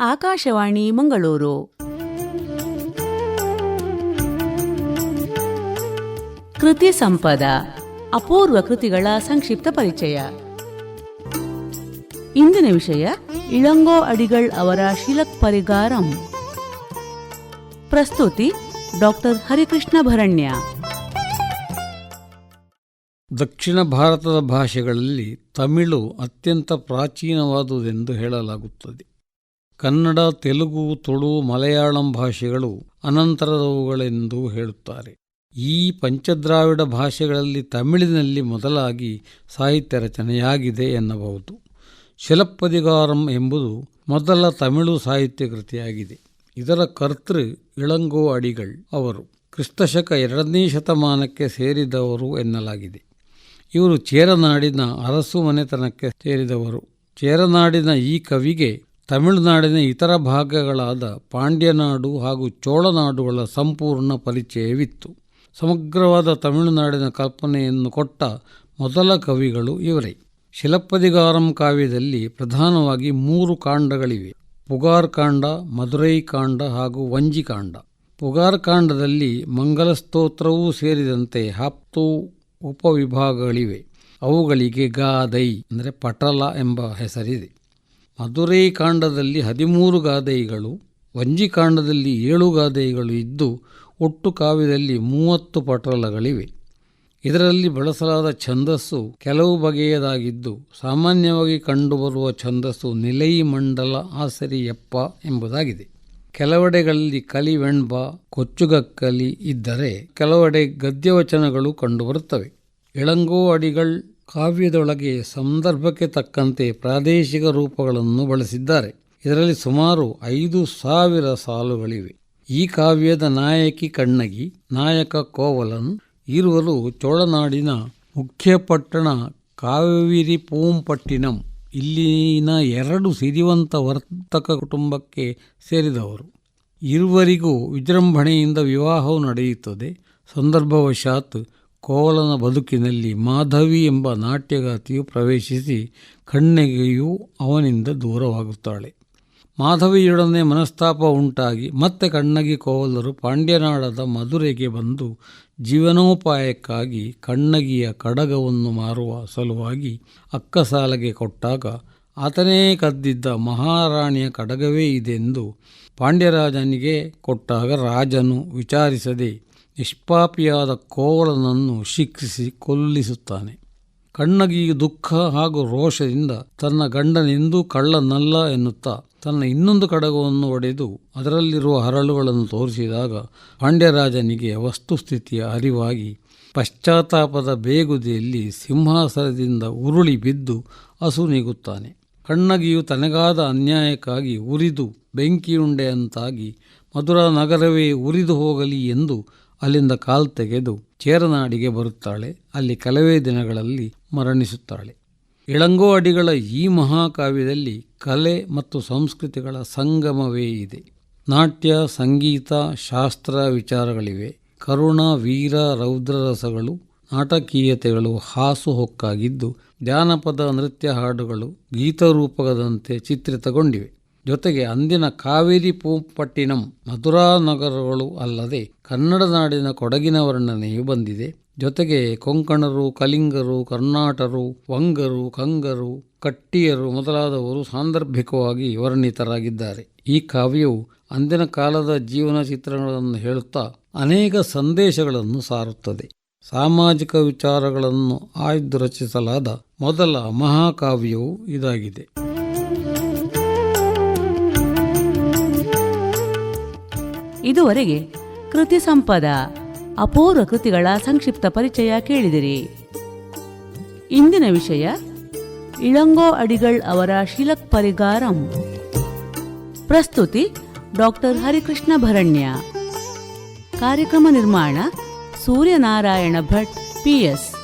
ಆಕಾಶವಾಣಿ ಮಂಗಳೂರು. ಕೃತಿ ಸಂಪದ, ಅಪೂರ್ವ ಕೃತಿಗಳ ಸಂಕ್ಷಿಪ್ತ ಪರಿಚಯ. ಇಂದಿನ ವಿಷಯ, ಇಳಂಗೋ ಅಡಿಗಳ್ ಅವರ ಶಿಲಕ್ ಪರಿಗಾರಂ. ಪ್ರಸ್ತುತಿ, ಡಾಕ್ಟರ್ ಹರಿಕೃಷ್ಣ ಭರಣ್ಯ. ದಕ್ಷಿಣ ಭಾರತದ ಭಾಷೆಗಳಲ್ಲಿ ತಮಿಳು ಅತ್ಯಂತ ಪ್ರಾಚೀನವಾದುದೆಂದು ಹೇಳಲಾಗುತ್ತದೆ. ಕನ್ನಡ, ತೆಲುಗು, ತುಳು, ಮಲಯಾಳಂ ಭಾಷೆಗಳು ಅನಂತರದವುಗಳೆಂದು ಹೇಳುತ್ತಾರೆ. ಈ ಪಂಚದ್ರಾವಿಡ ಭಾಷೆಗಳಲ್ಲಿ ತಮಿಳಿನಲ್ಲಿ ಮೊದಲಾಗಿ ಸಾಹಿತ್ಯ ರಚನೆಯಾಗಿದೆ ಎನ್ನಬಹುದು. ಶಿಲಪ್ಪದಿಗಾರಂ ಎಂಬುದು ಮೊದಲ ತಮಿಳು ಸಾಹಿತ್ಯ ಕೃತಿಯಾಗಿದೆ. ಇದರ ಕರ್ತೃ ಇಳಂಗೋ ಅಡಿಗಳ್ ಅವರು. ಕ್ರಿಸ್ತಶಕ ಎರಡನೇ ಶತಮಾನಕ್ಕೆ ಸೇರಿದವರು ಎನ್ನಲಾಗಿದೆ. ಇವರು ಚೇರನಾಡಿನ ಅರಸು ಮನೆತನಕ್ಕೆ ಸೇರಿದವರು. ಚೇರನಾಡಿನ ಈ ಕವಿಗೆ ತಮಿಳುನಾಡಿನ ಇತರ ಭಾಗಗಳಾದ ಪಾಂಡ್ಯನಾಡು ಹಾಗೂ ಚೋಳನಾಡುಗಳ ಸಂಪೂರ್ಣ ಪರಿಚಯವಿತ್ತು. ಸಮಗ್ರವಾದ ತಮಿಳುನಾಡಿನ ಕಲ್ಪನೆಯನ್ನು ಕೊಟ್ಟ ಮೊದಲ ಕವಿಗಳು ಇವರೇ. ಶಿಲಪ್ಪದಿಗಾರಂ ಕಾವ್ಯದಲ್ಲಿ ಪ್ರಧಾನವಾಗಿ ಮೂರು ಕಾಂಡಗಳಿವೆ. ಪುಗಾರ್ ಕಾಂಡ, ಮಧುರೈ ಕಾಂಡ ಹಾಗೂ ವಂಜಿಕಾಂಡ ಪುಗಾರ್ ಕಾಂಡದಲ್ಲಿ ಮಂಗಲಸ್ತೋತ್ರವೂ ಸೇರಿದಂತೆ ಹತ್ತು ಉಪವಿಭಾಗಗಳಿವೆ. ಅವುಗಳಿಗೆ ಗಾದೈ, ಅಂದರೆ ಪಟಲ ಎಂಬ ಹೆಸರಿದೆ. ಮಧುರೈ ಕಾಂಡದಲ್ಲಿ ಹದಿಮೂರು ವಂಜಿ ವಂಜಿಕಾಂಡದಲ್ಲಿ ಏಳು ಗಾದೆಗಳು ಇದ್ದು, ಒಟ್ಟು ಕಾವ್ಯದಲ್ಲಿ ಮೂವತ್ತು ಪಟಲಗಳಿವೆ. ಇದರಲ್ಲಿ ಬಳಸಲಾದ ಛಂದಸ್ಸು ಕೆಲವು ಬಗೆಯದಾಗಿದ್ದು, ಸಾಮಾನ್ಯವಾಗಿ ಕಂಡುಬರುವ ಛಂದಸ್ಸು ನಿಲೈ ಮಂಡಲ ಆಸರಿಯಪ್ಪ ಎಂಬುದಾಗಿದೆ. ಕೆಲವೆಡೆಗಳಲ್ಲಿ ಕಲಿವೆಣ್ಬ ಕೊಚ್ಚುಗಕ್ಕಲಿ ಇದ್ದರೆ ಕೆಲವೆಡೆ ಗದ್ಯವಚನಗಳು ಕಂಡುಬರುತ್ತವೆ. ಇಳಂಗೋ ಅಡಿಗಳ್ ಕಾವ್ಯದೊಳಗೆ ಸಂದರ್ಭಕ್ಕೆ ತಕ್ಕಂತೆ ಪ್ರಾದೇಶಿಕ ರೂಪಗಳನ್ನು ಬಳಸಿದ್ದಾರೆ. ಇದರಲ್ಲಿ ಸುಮಾರು ಐದು ಸಾವಿರ ಸಾಲುಗಳಿವೆ. ಈ ಕಾವ್ಯದ ನಾಯಕಿ ಕಣ್ಣಗಿ, ನಾಯಕ ಕೋವಲನ್, ಇರುವರು ಚೋಳನಾಡಿನ ಮುಖ್ಯ ಪಟ್ಟಣ ಕಾವೇರಿ ಪೂಂಪಟ್ಟಿನಂ ಇಲ್ಲಿನ ಎರಡು ಸಿರಿವಂತ ವರ್ತಕ ಕುಟುಂಬಕ್ಕೆ ಸೇರಿದವರು. ಇರುವರಿಗೂ ವಿಜೃಂಭಣೆಯಿಂದ ವಿವಾಹವು ನಡೆಯುತ್ತದೆ. ಸಂದರ್ಭವಶಾತ್ ಕೋವಲನ ಬದುಕಿನಲ್ಲಿ ಮಾಧವಿ ಎಂಬ ನಾಟ್ಯಗಾತಿಯು ಪ್ರವೇಶಿಸಿ ಕಣ್ಣೆಗೆಯೂ ಅವನಿಂದ ದೂರವಾಗುತ್ತಾಳೆ. ಮಾಧವಿಯೊಡನೆ ಮನಸ್ತಾಪ ಉಂಟಾಗಿ ಮತ್ತೆ ಕಣ್ಣಗಿ ಕೋವಲರು ಪಾಂಡ್ಯನಾಡದ ಮಧುರೆಗೆ ಬಂದು ಜೀವನೋಪಾಯಕ್ಕಾಗಿ ಕಣ್ಣಗಿಯ ಕಡಗವನ್ನು ಮಾರುವ ಸಲುವಾಗಿ ಅಕ್ಕಸಾಲಗೆ ಕೊಟ್ಟಾಗ ಆತನೇ ಕದ್ದಿದ್ದ ಮಹಾರಾಣಿಯ ಕಡಗವೇ ಇದೆಂದು ಪಾಂಡ್ಯರಾಜನಿಗೆ ಕೊಟ್ಟಾಗ ರಾಜನು ವಿಚಾರಿಸದೆ ನಿಷ್ಪಾಪಿಯಾದ ಕೋವಲನನ್ನು ಶಿಕ್ಷಿಸಿ ಕೊಲ್ಲಿಸುತ್ತಾನೆ. ಕಣ್ಣಗಿ ದುಃಖ ಹಾಗೂ ರೋಷದಿಂದ ತನ್ನ ಗಂಡನೆಂದೂ ಕಳ್ಳನಲ್ಲ ಎನ್ನುತ್ತಾ ತನ್ನ ಇನ್ನೊಂದು ಕಡಗವನ್ನು ಒಡೆದು ಅದರಲ್ಲಿರುವ ಹರಳುಗಳನ್ನು ತೋರಿಸಿದಾಗ ಪಾಂಡ್ಯರಾಜನಿಗೆ ವಸ್ತುಸ್ಥಿತಿಯ ಅರಿವಾಗಿ ಪಶ್ಚಾತ್ತಾಪದ ಬೇಗುದಿಯಲ್ಲಿ ಸಿಂಹಾಸನದಿಂದ ಉರುಳಿ ಬಿದ್ದು ಅಸುನೀಗುತ್ತಾನೆ ಕಣ್ಣಗಿಯು ತನಗಾದ ಅನ್ಯಾಯಕ್ಕಾಗಿ ಉರಿದು ಬೆಂಕಿಯುಂಡೆಯಂತಾಗಿ ಮಧುರಾ ನಗರವೇ ಉರಿದು ಹೋಗಲಿ ಎಂದು ಅಲ್ಲಿಂದ ಕಾಲು ತೆಗೆದು ಚೇರನಾಡಿಗೆ ಬರುತ್ತಾಳೆ. ಅಲ್ಲಿ ಕೆಲವೇ ದಿನಗಳಲ್ಲಿ ಮರಣಿಸುತ್ತಾಳೆ. ಇಳಂಗೋ ಅಡಿಗಳ ಈ ಮಹಾಕಾವ್ಯದಲ್ಲಿ ಕಲೆ ಮತ್ತು ಸಂಸ್ಕೃತಿಗಳ ಸಂಗಮವೇ ಇದೆ. ನಾಟ್ಯ, ಸಂಗೀತ, ಶಾಸ್ತ್ರ ವಿಚಾರಗಳಿವೆ. ಕರುಣ, ವೀರ ರೌದ್ರರಸಗಳು ನಾಟಕೀಯತೆಗಳು ಹಾಸುಹೊಕ್ಕಾಗಿದ್ದು ಜಾನಪದ ನೃತ್ಯ ಹಾಡುಗಳು ಗೀತರೂಪಕದಂತೆ ಚಿತ್ರಿತಗೊಂಡಿವೆ. ಜೊತೆಗೆ ಅಂದಿನ ಕಾವೇರಿ ಪೂಪಟ್ಟಿನಂ ಮಧುರಾ ನಗರಗಳು ಅಲ್ಲದೆ ಕನ್ನಡ ನಾಡಿನ ಕೊಡಗಿನ ವರ್ಣನೆಯು ಬಂದಿದೆ. ಜೊತೆಗೆ ಕೊಂಕಣರು, ಕಲಿಂಗರು, ಕರ್ನಾಟರು, ವಂಗರು, ಕಂಗರು, ಕಟ್ಟಿಯರು ಮೊದಲಾದವರು ಸಾಂದರ್ಭಿಕವಾಗಿ ವರ್ಣಿತರಾಗಿದ್ದಾರೆ. ಈ ಕಾವ್ಯವು ಅಂದಿನ ಕಾಲದ ಜೀವನ ಚಿತ್ರಗಳನ್ನು ಹೇಳುತ್ತಾ ಅನೇಕ ಸಂದೇಶಗಳನ್ನು ಸಾರುತ್ತದೆ. ಸಾಮಾಜಿಕ ವಿಚಾರಗಳನ್ನು ಆಯ್ದು ರಚಿಸಲಾದ ಮೊದಲ ಮಹಾಕಾವ್ಯವು ಇದಾಗಿದೆ. ಇದುವರೆಗೆ ಕೃತಿ ಸಂಪದ, ಅಪೂರ್ವ ಕೃತಿಗಳ ಸಂಕ್ಷಿಪ್ತ ಪರಿಚಯ ಕೇಳಿದಿರಿ. ಇಂದಿನ ವಿಷಯ, ಇಳಂಗೋ ಅಡಿಗಳ್ ಅವರ ಶಿಲಕ್ ಪರಿಗಾರಂ. ಪ್ರಸ್ತುತಿ, ಡಾಕ್ಟರ್ ಹರಿಕೃಷ್ಣ ಭರಣ್ಯ. ಕಾರ್ಯಕ್ರಮ ನಿರ್ಮಾಣ ಸೂರ್ಯನಾರಾಯಣ ಭಟ್ ಪಿಎಸ್